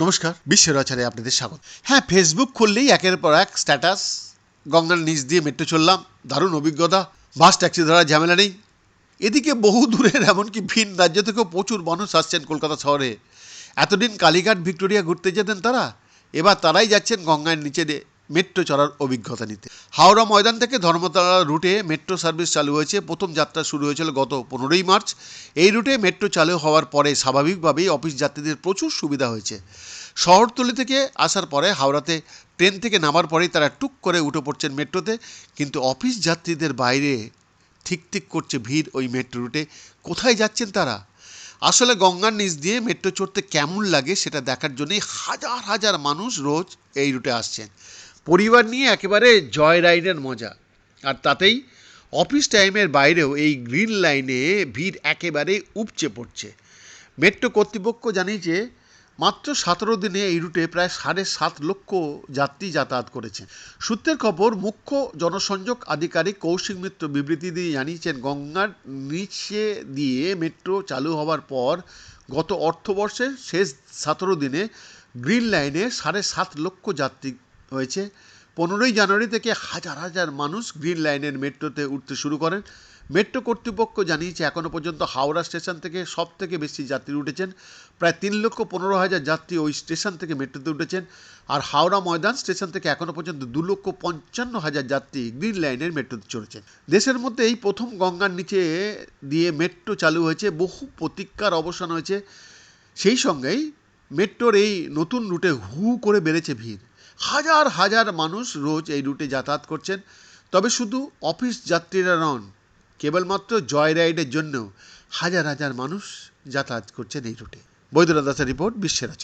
নমস্কার, বিশ্বের আচারে আপনাদের স্বাগত। হ্যাঁ ফেসবুক খুললেই একের পর এক স্ট্যাটাস গঙ্গার নিচ দিয়ে মেট্রো চললাম, দারুণ অভিজ্ঞতা বাস ট্যাক্সি ধরার ঝামেলা নেই। এদিকে বহু দূরের এমনকি ভিন রাজ্য থেকেও প্রচুর মানুষ আসছেন কলকাতা শহরে। এতদিন কালীঘাট, ভিক্টোরিয়া ঘুরতে যেতেন তারা, এবার তারাই যাচ্ছেন গঙ্গার নিচে মেট্রো চড়ার অভিজ্ঞতা নিতে। হাওড়া ময়দান থেকে ধর্মতলা রুটে মেট্রো সার্ভিস চালু হয়েছে। প্রথম যাত্রা শুরু হয়েছিল গত পনেরোই মার্চ। এই রুটে মেট্রো চালু হওয়ার পরে স্বাভাবিকভাবেই অফিস যাত্রীদের প্রচুর সুবিধা হয়েছে। শহরতলি থেকে আসার পরে হাওড়াতে ট্রেন থেকে নামার পরেই তারা টুক করে উঠে পড়ছেন মেট্রোতে। কিন্তু অফিস যাত্রীদের বাইরে ঠিক ঠিক করছে ভিড় ওই মেট্রো রুটে। কোথায় যাচ্ছেন তারা? আসলে গঙ্গার নিচ দিয়ে মেট্রো চড়তে কেমন লাগে সেটা দেখার জন্যই হাজার হাজার মানুষ রোজ এই রুটে আসছেন। পরিবার নিয়ে একেবারে জয় রাইডের মজা। আর তাতেই অফিস টাইমের বাইরেও এই গ্রিন লাইনে ভিড় একেবারে উপচে পড়ছে। মেট্রো কর্তৃপক্ষ জানিয়েছে, মাত্র সতেরো দিনে এই রুটে প্রায় সাড়ে সাত লক্ষ যাত্রী যাতায়াত করেছে। সূত্রের খবর, মুখ্য জনসংযোগ আধিকারিক কৌশিক মিত্র বিবৃতি দিয়ে জানিয়েছেন, গঙ্গার নিচে দিয়ে মেট্রো চালু হওয়ার পর গত অর্থবর্ষের শেষ সতেরো দিনে গ্রিন লাইনে সাড়ে সাত লক্ষ যাত্রী হয়েছে। পনেরোই জানুয়ারি থেকে হাজার হাজার মানুষ গ্রিন লাইনের মেট্রোতে উঠতে শুরু করেন। মেট্রো কর্তৃপক্ষ জানিয়েছে এখনও পর্যন্ত হাওড়া স্টেশন থেকে সব থেকে বেশি যাত্রী উঠেছেন। প্রায় তিন লক্ষ পনেরো হাজার যাত্রী ওই স্টেশন থেকে মেট্রোতে উঠেছেন। আর হাওড়া ময়দান স্টেশন থেকে এখনও পর্যন্ত দু লক্ষ পঞ্চান্ন হাজার যাত্রী গ্রিন লাইনের মেট্রোতে চড়েছেন দেশের মধ্যে এই প্রথম গঙ্গার নিচে দিয়ে মেট্রো চালু হয়েছে, বহু প্রতীক্ষার অবসান হয়েছে। সেই সঙ্গেই মেট্রোর এই নতুন রুটে হু করে বেড়েছে ভিড়। হাজার হাজার মানুষ রোজ এই রুটে যাতায়াত করছেন। তবে শুধু অফিস যাত্রীরা নন, কেবলমাত্র জয় রাইডের জন্য হাজার হাজার মানুষ যাতায়াত করছেন এই রুটে। বৈদ্যনাথ দাসের রিপোর্ট, বিশ্বের আচার।